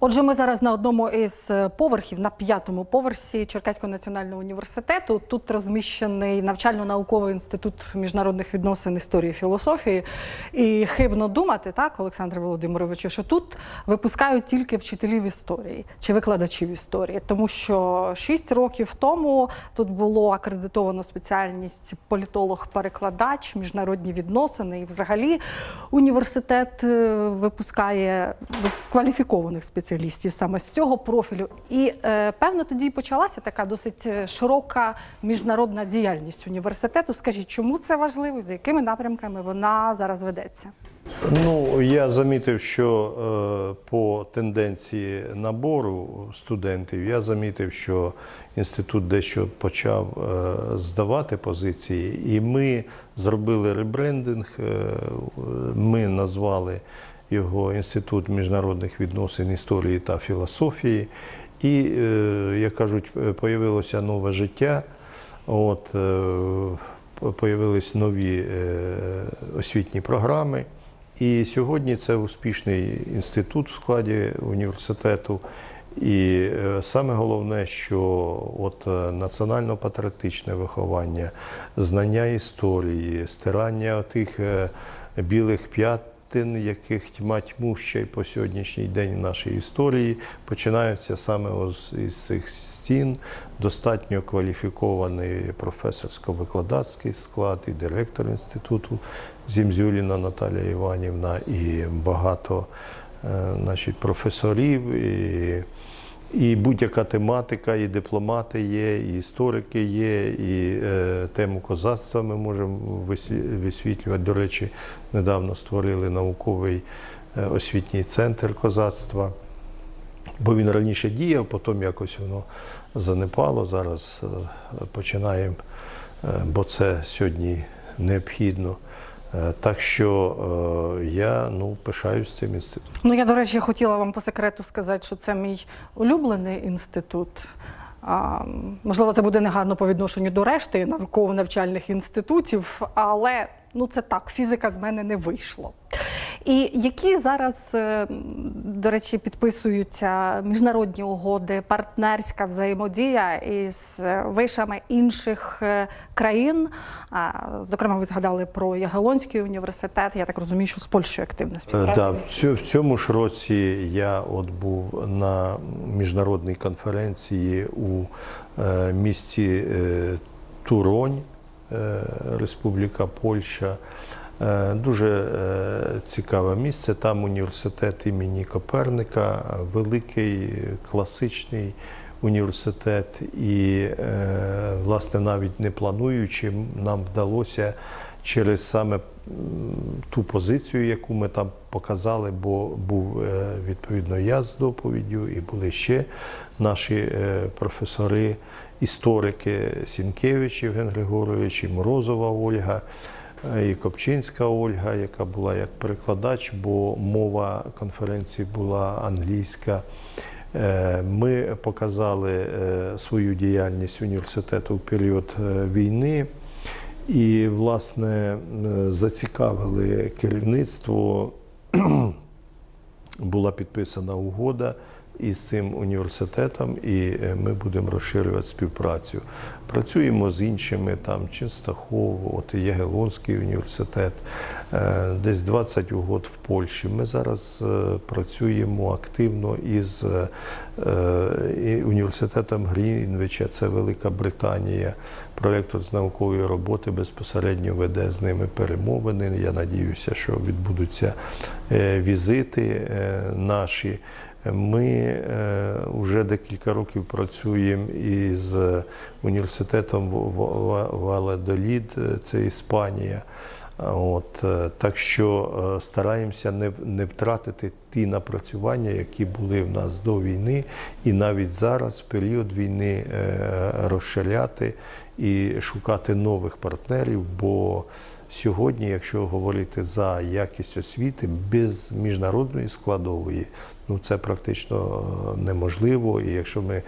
Отже, ми зараз на одному із поверхів, на п'ятому поверсі Черкаського національного університету. Тут розміщений навчально-науковий інститут міжнародних відносин історії і філософії. І хибно думати, так, Олександре Володимировичу, що тут випускають тільки вчителів історії чи викладачів історії, тому що шість років тому тут було акредитовано спеціальність політолог-перекладач, міжнародні відносини. І взагалі університет е, випускає кваліфікованих спеціалістів саме з цього профілю. І е, певно тоді почалася така досить е, широка міжнародна діяльність університету. Скажіть, чому це важливо? За якими напрямками вона зараз ведеться? Ну, я замітив, що е, по тенденції набору студентів, я замітив, що інститут дещо почав е, здавати позиції, і ми зробили ребрендинг. Е, ми назвали його Інститут міжнародних відносин історії та філософії. І, е, як кажуть, е, появилося нове життя. От, е, нові освітні програми. І сьогодні це успішний інститут в складі університету. І саме головне, що от національно-патріотичне виховання, знання історії, стирання тих білих п'ятин, яких тьма тьмуща й по сьогоднішній день в нашій історії, починаються саме з цих стін. Достатньо кваліфікований професорсько-викладацький склад і директор інституту Зімзюліна Наталія Іванівна, і багато е, значить, професорів. І, і будь-яка тематика, і дипломати є, і історики є, і е, тему козацтва ми можемо висві- висвітлювати. До речі, недавно створили науковий е, освітній центр козацтва. Бо він раніше діяв, потім якось воно занепало. Зараз е, починаємо, е, бо це сьогодні необхідно. Е, Так що е, я ну, пишаюсь цим інститутом. Ну, я, до речі, хотіла вам по секрету сказати, що це мій улюблений інститут. А, можливо, це буде негарно по відношенню до решти науково-навчальних інститутів, але ну це так, фізика з мене не вийшло. І які зараз, е, до речі, підписуються міжнародні угоди, партнерська взаємодія із е, вишами інших е, країн? Зокрема, ви згадали про Ягелонський університет. Я так розумію, що з Польщею активна співпраця. Да, в цьому, ж році я от був на міжнародній конференції у місті Туронь, Республіка Польща. Е, Дуже е, цікаве місце. Там університет імені Коперника, великий класичний університет. І, е, власне, навіть не плануючи, нам вдалося через саме ту позицію, яку ми там показали, бо був відповідно я з доповіддю, і були ще наші професори, історики Сінкевич Євген Григорович, і Морозова Ольга. Е, І Копчинська Ольга, яка була як перекладач, бо мова конференції була англійська. Е, Ми показали е, свою діяльність університету в період війни. І, власне, зацікавили керівництво. Була підписана угода із цим університетом, і е, ми будемо розширювати співпрацю. Працюємо з іншими, там Ченстахов, от Ягелонський університет, е, десь 20 угод в Польщі. Ми зараз е, працюємо активно із університетом Грінвича, це Велика Британія. Проректор з наукової роботи безпосередньо веде з ними перемовини. Я надіюся, що відбудуться візити наші. Ми вже декілька років працюємо із університетом Валадолід, це Іспанія. От, е, так що е, стараємося не, не втратити ті напрацювання, які були в нас до війни, і навіть зараз, в період війни, е, розширяти і шукати нових партнерів. Бо сьогодні, якщо говорити за якість освіти, без міжнародної складової, ну це практично е, неможливо. І якщо ми е,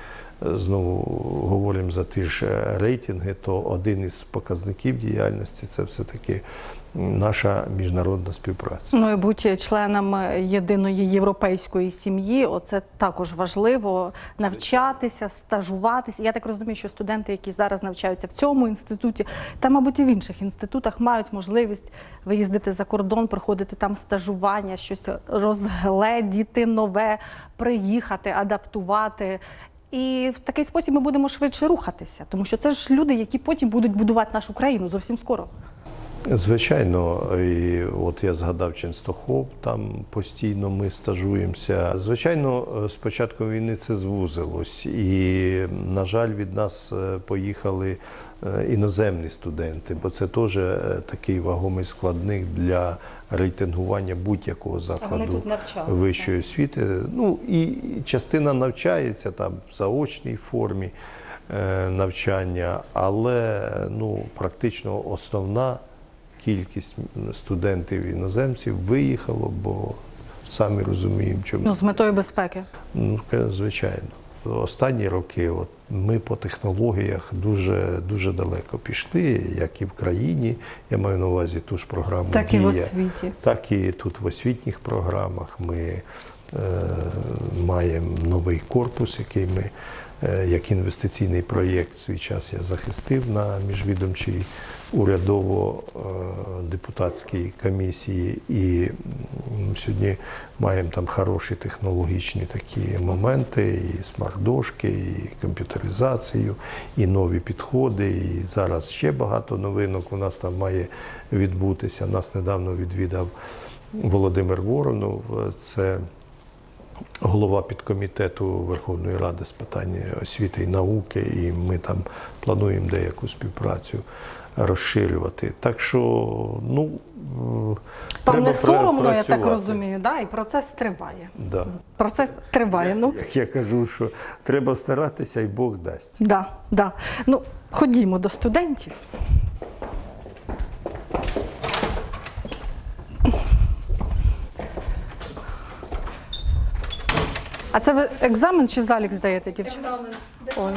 знову говоримо за ті ж рейтинги, то один із показників діяльності це все-таки наша міжнародна співпраця. Ну і бути членом єдиної європейської сім'ї, оце також важливо навчатися, стажуватися. Я так розумію, що студенти, які зараз навчаються в цьому інституті, та, мабуть, і в інших інститутах мають можливість виїздити за кордон, проходити там стажування, щось розгледіти нове, приїхати, адаптувати. І в такий спосіб ми будемо швидше рухатися, тому що це ж люди, які потім будуть будувати нашу країну зовсім скоро. Звичайно, і от я згадав Ченстохов, там постійно ми стажуємося. Звичайно, з початку війни це звузилось, і, на жаль, від нас е, поїхали е, іноземні студенти, бо це теж е, такий вагомий складник для рейтингування будь-якого закладу вищої освіти. Ну і частина навчається там в заочній формі навчання, але ну, практично основна кількість студентів іноземців виїхало, бо самі розуміємо, чому. Ну, з метою безпеки. Ну, звичайно. Останні роки от, ми по технологіях дуже, дуже далеко пішли, як і в країні. Я маю на увазі ту ж програму Так і в освіті. так і тут в освітніх програмах. Ми е, маємо новий корпус, який ми як інвестиційний проєкт в свій час я захистив на міжвідомчій урядово-депутатській комісії. І сьогодні маємо там хороші технологічні такі моменти, і смарт-дошки, і комп'ютеризацію, і нові підходи. І зараз ще багато новинок у нас там має відбутися. Нас недавно відвідав Володимир Воронов. Це голова підкомітету Верховної Ради з питань освіти і науки, і ми там плануємо деяку співпрацю розширювати. Так що, ну е, Там треба не соромно, я так розумію, да? і процес триває. Да. Процес триває. Ну, Як я кажу, що треба старатися, і Бог дасть. да, да. ну ходімо до студентів. А це ви екзамен чи залік здаєте, дівчата? Екзамен. Ой.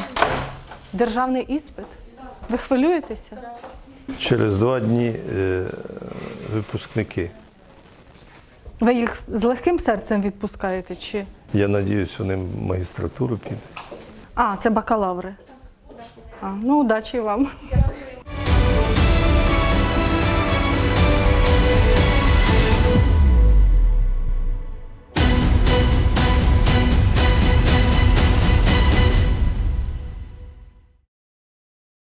Державний іспит? Ви хвилюєтеся? Через два дні е, випускники. Ви їх з легким серцем відпускаєте? Чи? Я надіюсь, вони в магістратуру підуть. А, це бакалаври. А, ну, удачі вам.